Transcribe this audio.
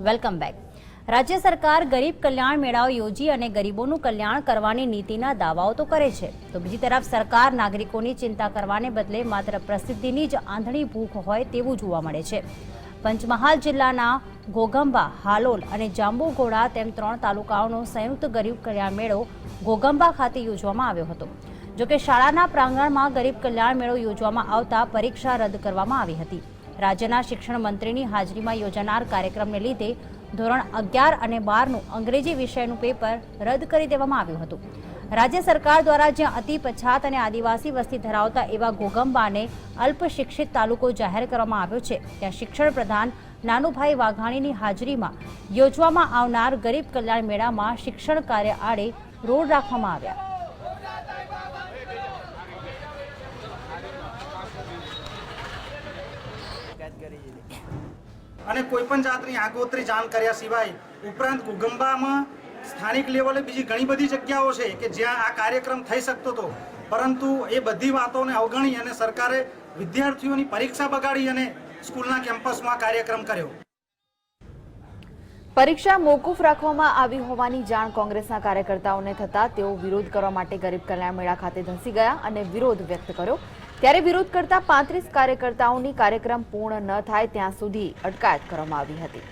Welcome back. રાજ્ય સરકાર ગરીબ કલ્યાણ મેળાઓ યોજી અને ગરીબોનું કલ્યાણ કરવાની નીતિના દાવાઓ તો કરે છે. તો બીજી તરફ સરકાર નાગરિકોની ચિંતા કરવાને બદલે માત્ર પ્રસિદ્ધિની જ આંધળી ભૂખ હોય તેવું જોવા મળે છે. પંચમહાલ જિલ્લાના ગોગંબા, હાલોલ અને જાંબુઘોડા તેમ ત્રણ તાલુકાઓનો સંયુક્ત ગરીબ કલ્યાણ મેળો ગોગંબા ખાતે યોજવામાં આવ્યો હતો. જોકે શાળાના પ્રાંગણમાં ગરીબ કલ્યાણ મેળો યોજવામાં આવતા પરીક્ષા રદ કરવામાં આવી હતી. રાજ્યના શિક્ષણ મંત્રીની હાજરીમાં યોજાનાર કાર્યક્રમને લીધે ધોરણ અગિયાર અને બારનું અંગ્રેજી વિષયનું પેપર રદ કરી દેવામાં આવ્યું હતું. રાજ્ય સરકાર દ્વારા જ્યાં અતિ પછાત અને આદિવાસી વસ્તી ધરાવતા એવા ઘોગંબાને અલ્પશિક્ષિત તાલુકો જાહેર કરવામાં આવ્યો છે, ત્યાં શિક્ષણ પ્રધાન નાનુભાઈ વાઘાણીની હાજરીમાં યોજવામાં આવનાર ગરીબ કલ્યાણ મેળામાં શિક્ષણ કાર્ય આડે રોડ રાખવામાં આવ્યા. અને કોઈ પણ જાતની આગોતરી જાણ કર્યા સિવાય ઉપરાંત ગુગંબામાં સ્થાનિક લેવલે બીજી ઘણી બધી જગ્યાઓ છે કે જ્યાં આ કાર્યક્રમ થઈ શકતો હતો. પરંતુ એ બધી વાતોને અવગણી અને સરકારે વિદ્યાર્થીઓની પરીક્ષા બગાડી અને સ્કૂલના કેમ્પસમાં કાર્યક્રમ કર્યો. પરીક્ષા મોકૂફ રાખવામાં આવી હોવાની જાણ કોંગ્રેસના કાર્યકર્તાઓને થતા તેઓ વિરોધ કરવા માટે ગરીબ કલ્યાણ મેળા ખાતે ધસી ગયા અને વિરોધ વ્યક્ત કર્યો. ત્યારે વિરોધ કરતા પાંત્રીસ કાર્યકર્તાઓની કાર્યક્રમ પૂર્ણ ન થાય ત્યાં સુધી અટકાયત કરવામાં આવી હતી.